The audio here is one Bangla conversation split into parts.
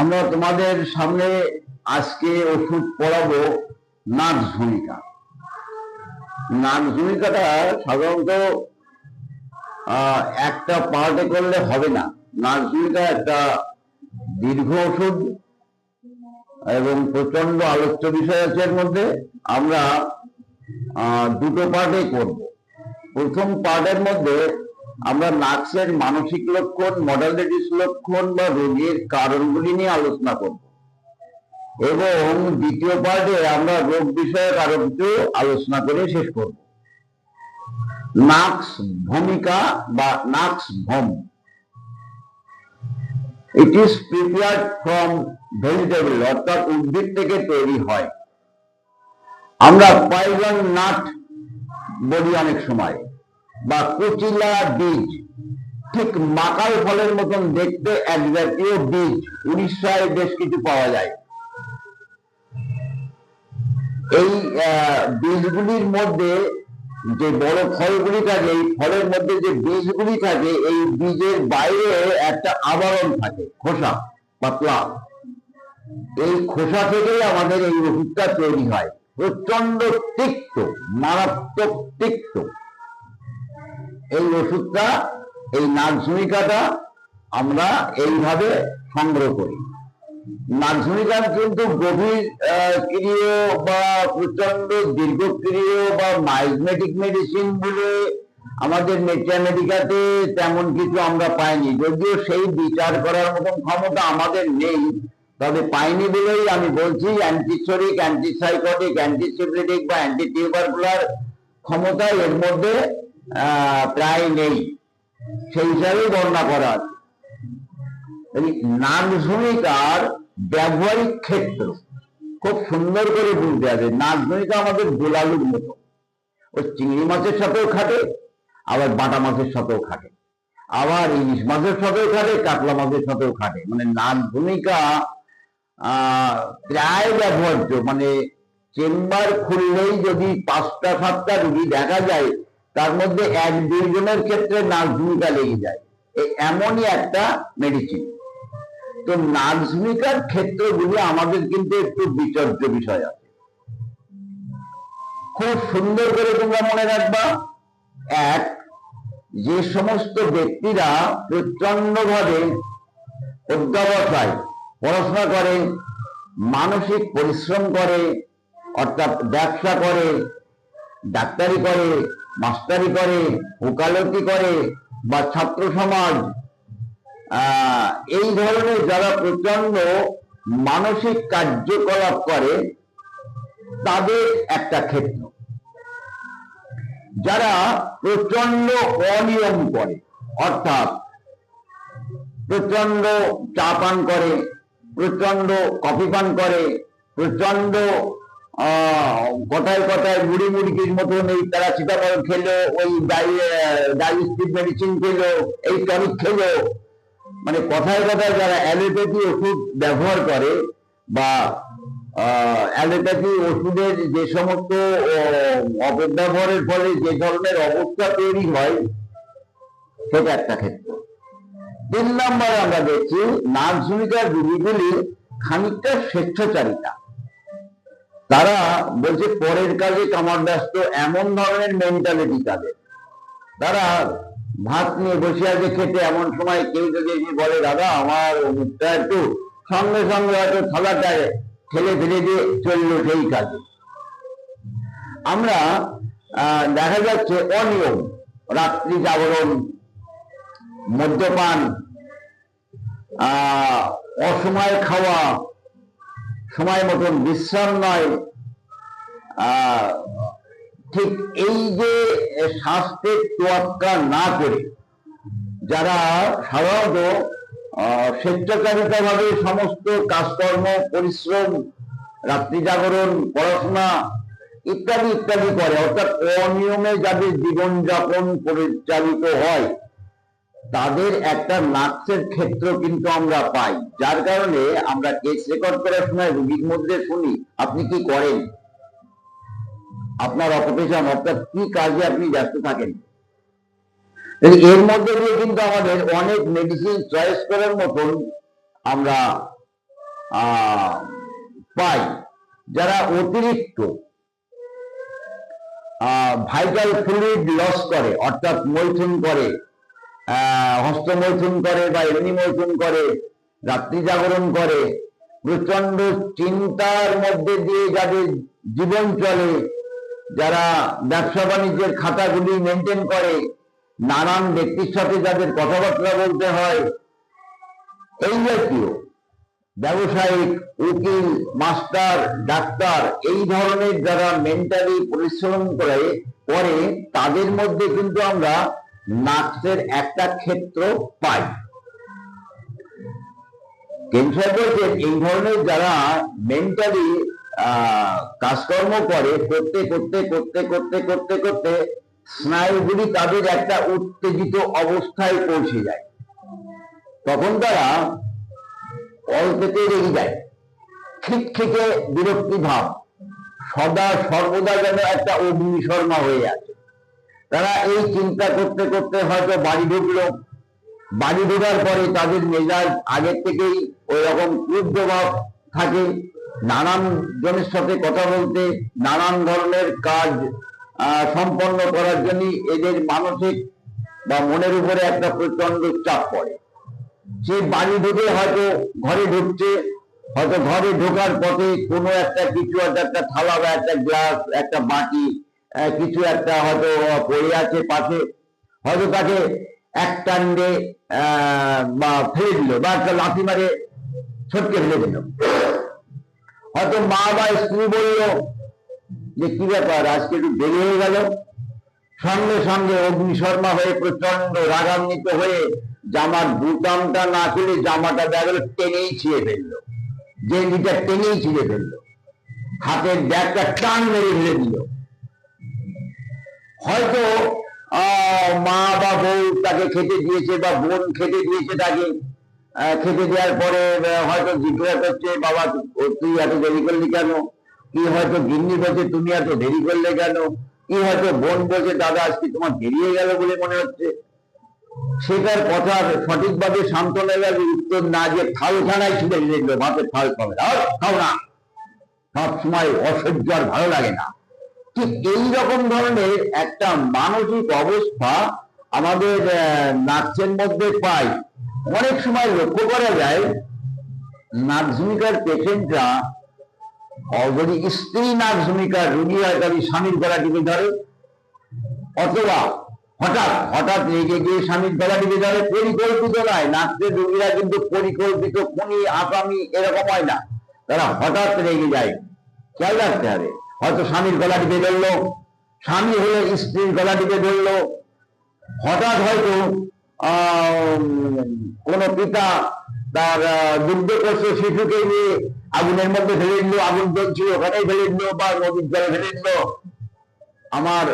আমরা তোমাদের সামনে আজকে ওষুধ পড়াবো নাক ভূমিকা নাক ভূমিকাটা সাধারণত একটা পার্টে করলে হবে না। নাক ভূমিকা একটা দীর্ঘ ওষুধ এবং প্রচণ্ড আলোচ্য বিষয় আছে এর মধ্যে। আমরা দুটো পার্টে করব। প্রথম পার্টের মধ্যে আমরা নার্সের মানসিক লক্ষণ মডালিটিস লক্ষণ বা রোগের কারণগুলি নিয়ে আলোচনা করব। এবং দ্বিতীয় পার্টে আমরা রোগ বিষয়ক আরও কিছু আলোচনা করে শেষ করব। নাক্স ভূমিকা বা নাক্স ভম। It is prepared from vegetable অর্থাৎ উদ্ভিদ থেকে তৈরি হয়। আমরা পাইজন নাট বলি অনেক সময়। বা কুচিলা বীজ। ঠিক মাকাল ফলের মতন দেখতে এক জাতীয় বীজ। উড়িষ্যায় বেশ কিছু পাওয়া যায়। এই বীজগুলির মধ্যে যে বড় ফলগুলি থাকে, এই ফলের মধ্যে যে বীজগুলি থাকে, এই বীজের বাইরে একটা আবরণ থাকে, খোসা পাতলা এই খোসা থেকেই আমাদের এই ওষুধটা তৈরি হয়। প্রচণ্ড তিক্ত, মারাত্মক তিক্ত। এই ওষুধটা, এই নাগঝুমিকাটা আমরা এইভাবে সংগ্রহ করি। নাগঝুমিকার কিন্তু গভীর ক্রিয় বা প্রচণ্ড দীর্ঘক্রিয় বা মাইজমেটিক মেডিসিন বলে আমাদের নেচার মেডিকাতে তেমন কিছু আমরা পাইনি। যদিও সেই বিচার করার মতন ক্ষমতা আমাদের নেই, তবে পাইনি বলেই আমি বলছি অ্যান্টিসোরিক, অ্যান্টিসাইকোটিক, অ্যান্টিসিপ্রেটিক বা অ্যান্টি টিউবারকুলার ক্ষমতা এর মধ্যে প্রায় নেই। সেই হিসাবেই বর্ণনা করা আছে। নাগ ভূমিকার ব্যবহারিক ক্ষেত্র খুব সুন্দর করে বুঝতে হবে। নাগ ভূমিকা আমাদের গোলালুর মতো। ও চিংড়ি মাছের সাথেও খাটে, আবার বাটা মাছের সাথেও খাটে, আবার ইলিশ মাছের সাথেও খাটে, কাতলা মাছের সাথেও খাটে। মানে নাগ ভূমিকা প্রায় ব্যবহার্য। মানে চেম্বার খুললেই যদি পাঁচটা, সাতটা রুগী দেখা যায় তার মধ্যে এক দুইজনের ক্ষেত্রে নাক ভূমিকা লেগে যায়। এমনই একটা মেডিসিন তো নাক ভূমিকার ক্ষেত্রগুলি আমাদের কিন্তু একটু বিচর্য বিষয় আছে। খুব সুন্দর করে তোমরা মনে রাখবা। এক, যে সমস্ত ব্যক্তিরা প্রচণ্ড ভাবে অধ্যাবসায়, পড়াশোনা করে, মানসিক পরিশ্রম করে, অর্থাৎ ব্যবসা করে, ডাক্তারি করে মাস্টারি করে ওকালতি করে বা ছাত্র সমাজ এই ধরনের যারা প্রচণ্ড মানসিক কার্যকলাপ করে, তাদের একটা ক্ষেত্র। যারা প্রচণ্ড অনিয়ম করে, অর্থাৎ প্রচণ্ড চা পান করে প্রচণ্ড কফি পান করে প্রচণ্ড কথায় কথায় মুড়ি মুড়িকির মতন এই সীতাফল খেলো, ওই ডায়াবেটিস মেডিসিন খেলো, এই টনিক খেলো। মানে কথায় কথায় যারা অ্যালোপ্যাথি ওষুধ ব্যবহার করে বা অ্যালোপ্যাথি ওষুধের যে সমস্ত অপব্যবহারের ফলে যে ধরনের অবস্থা তৈরি হয়, সেটা একটা ক্ষেত্র। তিন নম্বরে আমরা দেখছি নাচ ভূমিকার রুগীগুলি খানিকটা স্বেচ্ছাচারিতা। তারা বলছে পরের কাজে কামার ব্যস্ত এমন ধরনের মেন্টালিটি তাদের। তারা ভাত নিয়ে বসে আছে খেতে এমন সময় কেউ যদি বলে দাদা আমার মুখটা একটু সঙ্গে সঙ্গে হয়তো থালাটায় ঠেলে ফেলে দিয়ে চলল সেই কাজে। আমরা দেখা যাচ্ছে অনিয়ম রাত্রি জাগরণ মদ্যপান আহ, অসময়ে খাওয়া সময় মতন বিশ্রাম নয়। ঠিক এই যে স্বাস্থ্যের তোয়াক্কা না করে যারা সাধারণত আহ, স্বেচ্ছাচারিতা ভাবে সমস্ত কাজকর্ম পরিশ্রম রাত্রি জাগরণ পড়াশোনা ইত্যাদি ইত্যাদি করে অর্থাৎ অনিয়মে যাদের জীবনযাপন পরিচালিত হয় তাদের একটা নার্সের ক্ষেত্র কিন্তু আমরা পাই। যার কারণে আমরা কেস রেকর্ড করার সময় রুগীর মধ্যে শুনি, আপনি কি করেন? আপনার অকুপেশন অর্থাৎ কি কাজে আপনি ব্যস্ত থাকেন? এর মধ্যে দিয়ে কিন্তু আমাদের অনেক মেডিসিন চয়েস করার মতন আমরা পাই। যারা অতিরিক্ত ভাইটাল ফ্লুইড লস করে, অর্থাৎ মৈথুন করে হস্তমৈথুন করে বা এমনি মৈথুন করে, রাত্রি জাগরণ করে প্রচণ্ড চিন্তার মধ্যে দিয়ে যাদের জীবন চলে, যারা ব্যবসা বাণিজ্যের খাতাগুলি মেনটেন করে, নানান ব্যক্তির সাথে যাদের কথাবার্তা বলতে হয়, এই জাতীয় ব্যবসায়িক, উকিল, মাস্টার, ডাক্তার, এই ধরনের যারা মেন্টালি পরিশ্রম করে করে, তাদের মধ্যে কিন্তু আমরা নার্সের একটা ক্ষেত্র পাই। ক্যান্সার বলছেন এই ধরনের যারা মেন্টালি কাজকর্ম করে, করতে করতে করতে করতে করতে করতে স্নায়ুগুলি তাদের একটা উত্তেজিত অবস্থায় পৌঁছে যায়। তখন তারা অল্পতে রেগে যায়। খিটখিটে বিরক্তি ভাব সদা সর্বদা যেন একটা অগ্নিশর্মা হয়ে আছে। তারা এই চিন্তা করতে করতে হয়তো বাড়ি ঢুকলো। বাড়ি ঢোকার পরে তাদের মেজাজ আগের থেকেই ওই রকম ভাব থাকে। নানান জনের সাথে কথা বলতে, নানান ধরনের কাজ সম্পন্ন করার জন্য এদের মানসিক বা মনের উপরে একটা প্রচণ্ড চাপ পড়ে। সে বাড়ি ঢুকে হয়তো ঘরে ঢুকছে, হয়তো ঘরে ঢোকার পথে কোনো একটা কিছু, একটা থালা বা একটা গ্লাস, একটা বাটি কিছু একটা হয়তো পড়ে আছে পাশে। হয়তো তাকে এক টান্ডে বা ফেলে দিল, বা একটা লাথি মারে ছটকে ফেলে দিল। হয়তো মা বা স্ত্রী বলল যে, কি ব্যাপার, আজকে একটু দেরি হয়ে গেল? সঙ্গে সঙ্গে অগ্নিশর্মা হয়ে প্রচণ্ড রাগান্বিত হয়ে জামার বুতামটা না খুলে জামাটা দেখা গেল টেনেই ছিঁড়ে ফেলল। গেঞ্জিটা টেনেই ছিঁড়ে ফেলল। হাতের ব্যাগটা টান মেরে ফেলে দিল। হয়তো মা বা বউ তাকে খেতে দিয়েছে বা বোন খেতে দিয়েছে তাকে খেতে দেওয়ার পরে হয়তো জিজ্ঞাসা করছে, বাবা তুই এত দেরি করলি কেন? কি হয়তো গিন্নি বলছে, তুমি এত দেরি করলে কেন? কি হয়তো বোন বলছে, দাদা, আজকে তোমার বেরিয়ে গেল বলে মনে হচ্ছে? সেটার কথা সঠিকভাবে সান্ত্বনা গেলে উত্তর না যে থাল ছাড়াই ছুটে দিল ভাতের থাল খাবে আর খাও না। সব সময় অসহ্য আর ভালো লাগে না। ঠিক এই রকম ধরনের একটা মানসিক অবস্থা আমাদের নার্সের মধ্যে পাই। অনেক সময় লক্ষ্য করা যায় নার্সভূমিকার পেশেন্টরা যদি স্ত্রী নার্সভূমিকার রুগী হয় তাহলে স্বামীর গলা টিপে ধরে, অথবা হঠাৎ হঠাৎ রেগে গিয়ে স্বামীর গলা টিপে ধরে, পরিকল্পিত নয়। নার্সের রুগীরা কিন্তু পরিকল্পিত খুনি, আসামি এরকম হয় না। তারা হঠাৎ রেগে যায়। খেয়াল রাখতে হবে। হয়তো স্বামীর গলা টিপে ধরলো স্বামী হলে স্ত্রীর গলা টিপে ধরলো হঠাৎ হয়তো কোনো পিতা তার আহ, দুগ্ধকোষ্ঠ শিশুকে নিয়ে আগুনের মধ্যে ফেলে দিল আগুন জ্বলছিল ওখানেই ফেলে দিল বা নদীর জলে ফেলে দিল। আমার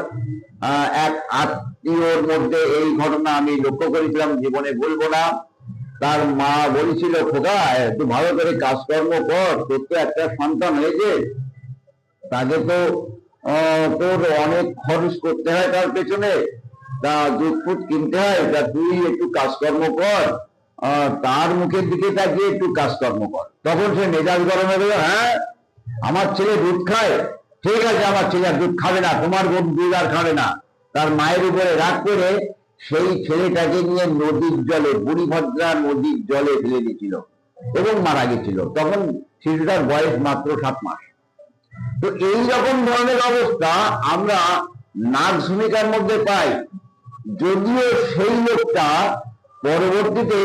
এক আত্মীয়র মধ্যে এই ঘটনা আমি লক্ষ্য করেছিলাম জীবনে বলব না। তার মা বলেছিল খোকা একটু ভালো করে কাজকর্ম কর তোর তো একটা সন্তান হয়েছে। তাকে তো তোর অনেক খরচ করতে হয় তার পেছনে। তা দুধ ফুট কিনতে হয়, তা তুই একটু কাজকর্ম কর তার মুখের দিকে তাকিয়ে একটু কাজকর্ম কর। তখন সে মেজাজ গরম হয়ে হ্যাঁ আমার ছেলে দুধ খায়। ঠিক আছে, আমার ছেলে আর দুধ খাবে না, তোমার বোন দুধ আর খাবে না। তার মায়ের উপরে রাগ করে সেই ছেলেটাকে নিয়ে নদীর জলে, বুড়িভদ্রা নদীর জলে ফেলে দিয়েছিল এবং মারা গেছিল। তখন শিশুটার বয়স মাত্র সাত মাস। তো এই রকম ধরনের অবস্থা আমরা নার্স ভূমিকার মধ্যে পাই। যদিও সেই লোকটা পরবর্তীতে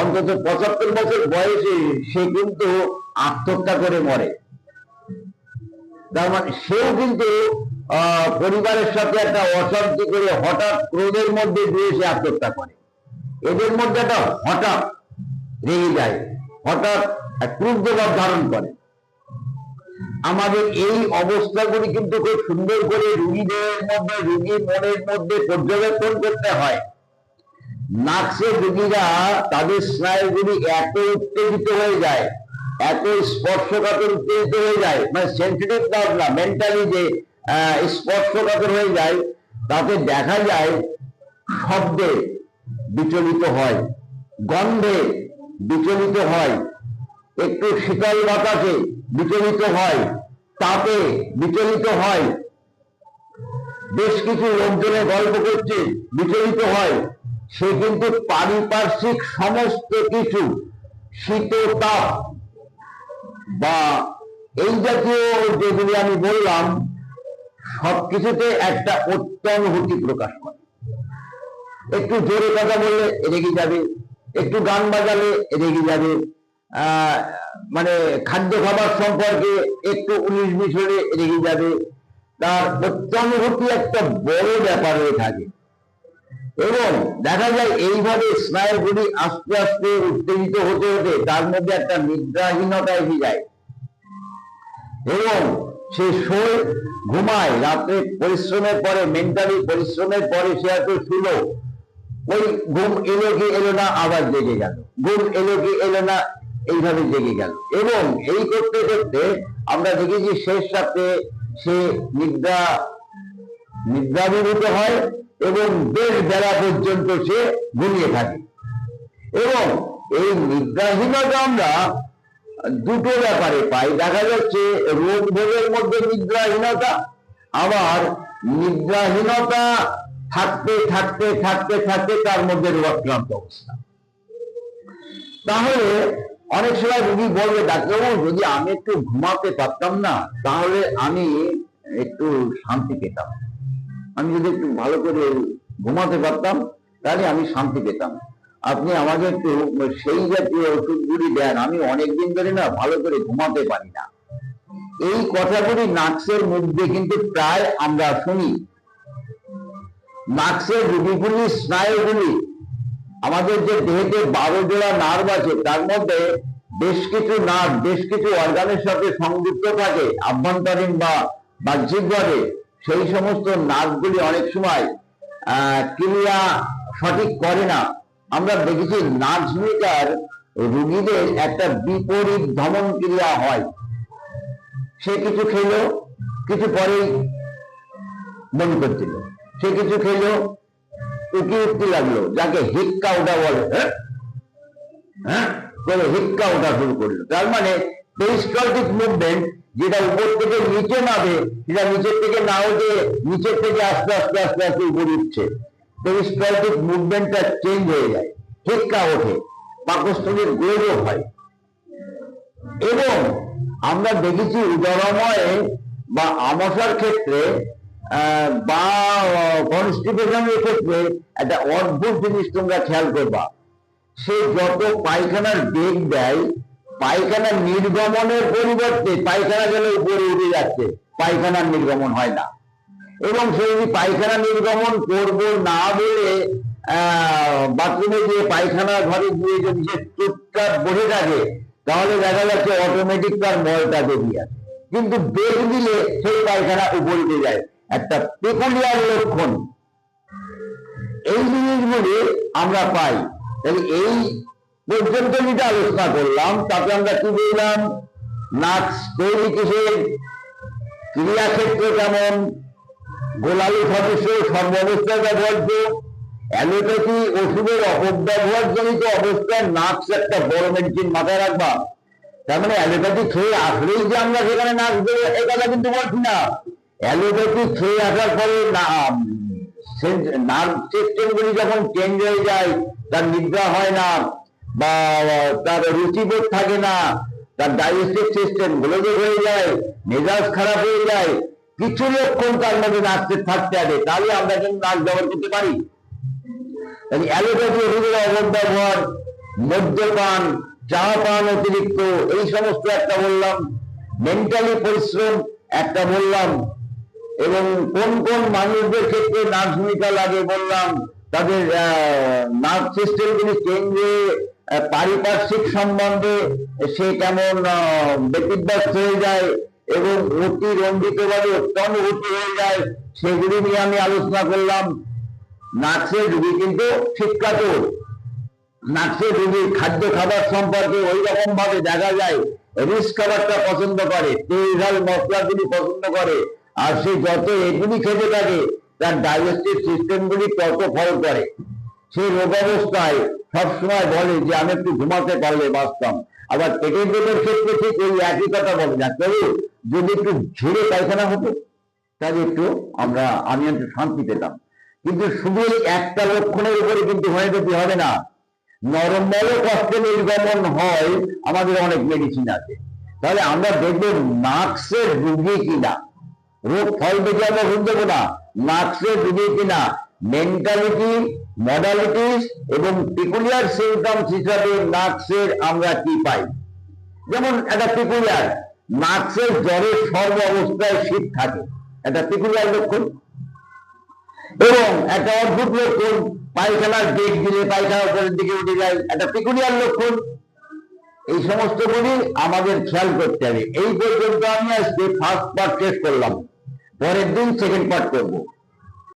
অন্তত পঁচাত্তর বছর বয়সে সে কিন্তু আত্মহত্যা করে মরে। তার মানে সেও কিন্তু পরিবারের সাথে একটা অশান্তি করে হঠাৎ ক্রোধের মধ্যে দিয়ে সে আত্মহত্যা করে। এদের মধ্যে একটা হঠাৎ রেগে যায়, হঠাৎ এক ক্রুদ্ধভাব ধারণ করে। আমাদের এই অবস্থাগুলি কিন্তু খুব সুন্দর করে রুগীদের মধ্যে, রুগী মনের মধ্যে পর্যবেক্ষণ করতে হয়। নার্সের রুগীরা তাদের স্নায়ুগুলি এত উত্তেজিত হয়ে যায় এত স্পর্শকাতর উত্তেজিত হয়ে যায়। মানে সেন্সিটিভ নার্ভ না মেন্টালি যে স্পর্শকাতর হয়ে যায় তাতে দেখা যায় শব্দে বিচলিত হয়, গন্ধে বিচলিত হয়। একটু শীতল বাতাসে বিচলিত হয়, তাপে বিচলিত হয়। বেশ কিছু লোকজনের গল্প করছে, বিচলিত হয়। সে কিন্তু পারিপার্শ্বিক সমস্ত কিছু, শীত তাপ। বা এই জাতীয় যেগুলি আমি বললাম, সবকিছুতে একটা অত্যানুভূতি প্রকাশ করে। একটু জোরে কথা বললে রেগে যাবে, একটু গান বাজালে রেগে যাবে। মানে খাদ্য খাবার সম্পর্কে একটু উনিশ বিশ হলে রেগে যাবে। তার প্রত্যানুভূতি একটা বড় ব্যাপার হয়ে থাকে। এবং দেখা যায় এইভাবে স্নায়ুগুলি আস্তে আস্তে উত্তেজিত হতে হতে তার মধ্যে একটা নিদ্রাহীনতা এসে যায়। এবং সে শোয়, ঘুমায়, রাতে পরিশ্রমের পরে মেন্টালি পরিশ্রমের পরে সে হয়তো শুলো। ওই ঘুম এলো কি এলো না, আবার জেগে গেল। ঘুম এলো কি এলো না এইভাবে জেগে গেল। এবং এই করতে করতে আমরা দেখেছি শেষ রাতে সে নিদ্রা নিদ্রাভিভূত হয় এবং বেশ বেলা পর্যন্ত সে ঘুমিয়ে থাকে। এবং এই নিদ্রাহীনতা আমরা দুটো ব্যাপারে পাই। দেখা যাচ্ছে রোগ ভোগের মধ্যে নিদ্রাহীনতা, আবার নিদ্রাহীনতা থাকতে থাকতে থাকতে থাকতে তার মধ্যে রোগাক্রান্ত অবস্থা। তাহলে অনেক সময় রুগী বলবে, ডাক্তারবাবু, যদি আমি একটু ঘুমাতে পারতাম না, তাহলে আমি একটু শান্তি পেতাম। আমি যদি একটু ভালো করে ঘুমাতে পারতাম, তাহলে আমি শান্তি পেতাম। আপনি আমাকে একটু সেই জাতীয় ওষুধগুলি দেন, আমি অনেকদিন ধরে না ভালো করে ঘুমাতে পারি না। এই কথাগুলি নাক্সের মধ্যে কিন্তু প্রায় আমরা শুনি। নাক্সের রুগীগুলি, স্নায়ুগুলি আমাদের যে দেহেতে বারো জোড়া নার্ভ আছে, তার মধ্যে বেশ কিছু নার্ভ বেশ কিছু অর্গানের সাথে সংযুক্ত থাকে, আভ্যন্তরীণ বা বাহ্যিকভাবে সেই সমস্ত নার্ভগুলি অনেক সময় ক্রিয়া সঠিক করে না। আমরা দেখেছি নার্ভ মিটার রুগীদের একটা বিপরীত ধমন ক্রিয়া হয়। সে কিছু খেলো, কিছু পরেই বমি করছিল। সে কিছু খেলো উকি উঠতে লাগল? যাকে হিক্কা ওটা বলে হ্যাঁ? হ্যাঁ? করে হিক্কা ওঠা শুরু করল। তার মানে পেরিস্টলটিক মুভমেন্ট যেটা উপর থেকে নিচে নামে, সেটা নিচের থেকে না উঠে নিচের থেকে আস্তে আস্তে আস্তে আস্তে উপরে উঠছে। পেরিস্টলটিক মুভমেন্টটা চেঞ্জ হয়ে যায়। হিক্কা ওঠে। পাকস্থলীর গ্লোরও হয়। এবং আমরা দেখেছি উদরময়ে বা আমাশার ক্ষেত্রে বা কনস্টিপেশনের ক্ষেত্রে একটা অদ্ভুত জিনিস তোমরা খেয়াল করবা। সে যত পায়খানার বেগ দেয়, পায়খানার নির্গমনের পরিবর্তে পায়খানা গেলে উপরে উঠে যাচ্ছে, পায়খানার নির্গমন হয় না। এবং সে যদি পায়খানা নির্গমন করব না বলে বাথরুমে গিয়ে পায়খানা ঘরে গিয়ে যদি সে চুপচাপ বসে থাকে, তাহলে দেখা যাচ্ছে অটোমেটিক তার মলটা বেরিয়ে কিন্তু বেগ দিলে সেই পায়খানা উপরে যায়। একটা পেকুলিয়ার লক্ষণ। এই জিনিসগুলি আমরা পাই। তাহলে এই পর্যন্ত যেটা আলোচনা করলাম, তাতে আমরা কি বললাম নাচ তৈরি কিসের? ক্রিয়াক্ষেত্র কেমন? গোলালি সদস্য সর্বাবস্থায় ব্যবহার্য অ্যালোপ্যাথি ওষুধের অপব্যবহার জনিত অবস্থায় নাচ একটা বড় মেডিসিন মাথায় রাখবা। তার মানে অ্যালোপ্যাথি খেয়ে আসলেই যে আমরা সেখানে নাচ দেবো, এ কথা কিন্তু বলছি না। অ্যালোপ্যাথি খেয়ে আসার পরে নার্ভ সিস্টেম গুলি যখন চেঞ্জ হয়ে যায়, তার নিদ্রা হয় না, বা তার রুচিবোধ থাকে না, তার ডাইজেস্টিভ সিস্টেম গোলযোগ হয়ে যায়, মেজাজ খারাপ হয়ে যায়, কিছু লক্ষণ তার মধ্যে নাচতে থাকতে হবে তাহলে আমরা কিন্তু নাচ ব্যবহার করতে পারি? অ্যালোপ্যাথি ওষুধের অপব্যবহার মদ্যপান, চা পান অতিরিক্ত, এই সমস্ত একটা বললাম মেন্টালি পরিশ্রম একটা বললাম এবং কোন কোন মানুষদের ক্ষেত্রে নার্ভ ভূমিকা লাগে বললাম, তাদের নার্ভ সিস্টেম গুলি চেঞ্জ হয়ে পারিপার্শ্বিক সম্বন্ধে সে কেমন ব্যতিব্যস্ত হয়ে যায় এবং অতিরঞ্জিত ভাবে অত্যনুভূতি হয়ে যায়, সেগুলি নিয়ে আমি আলোচনা করলাম। নার্সের রুগী কিন্তু শিক্ষাতুর নার্সের রুগীর খাদ্য খাবার সম্পর্কে ওই রকম ভাবে দেখা যায়, রিচ খাবারটা পছন্দ করে, তেল, ঝাল, মশলাগুলি পছন্দ করে আর সে যত এগুলি খেতে থাকে, তার ডাইজেস্টিভ সিস্টেমগুলি তত ফল করে। সে রোগাবস্থায় সবসময় বলে যে, আমি একটু ঘুমাতে পারলে বাঁচতাম। আবার পেটের রোগের ক্ষেত্রে ঠিক ওই একই কথা বলে না। তবে যদি একটু ঝেড়ে পায়খানা হতো, তাহলে একটু আমরা, আমি একটু শান্তি পেতাম। কিন্তু শুধু এই একটা লক্ষণের উপরে কিন্তু হোমিওপ্যাথি হবে না। নরমাল কষ্টে নির্গমন হয়, আমাদের অনেক মেডিসিন আছে। তাহলে আমরা দেখব নাক্সের রুগী কিনা। রোগ ফল দেখে আমরা ভুল দেবো না। নাক্সের রুগী কিনা? মেন্টালিটি মডালিটিস এবং পিকুলিয়ার সিমটমস হিসাবে নাক্সের আমরা কি পাই? যেমন একটা পিকুলিয়ার নাক্সের জ্বরের সর্ব অবস্থায় শীত থাকে। একটা পিকুলিয়ার লক্ষণ। এবং একটা অদ্ভুত লক্ষণ, পায়খানার বেগ দিলে পায়খানা উপরের দিকে উঠে যায়। একটা পিকুলিয়ার লক্ষণ। এই সমস্ত গুলি আমাদের খেয়াল করতে হবে। এই পর্যন্ত আমি আজকে ফার্স্ট পার্ট শেষ করলাম। পরের দিন সেকেন্ড পার্ট করব।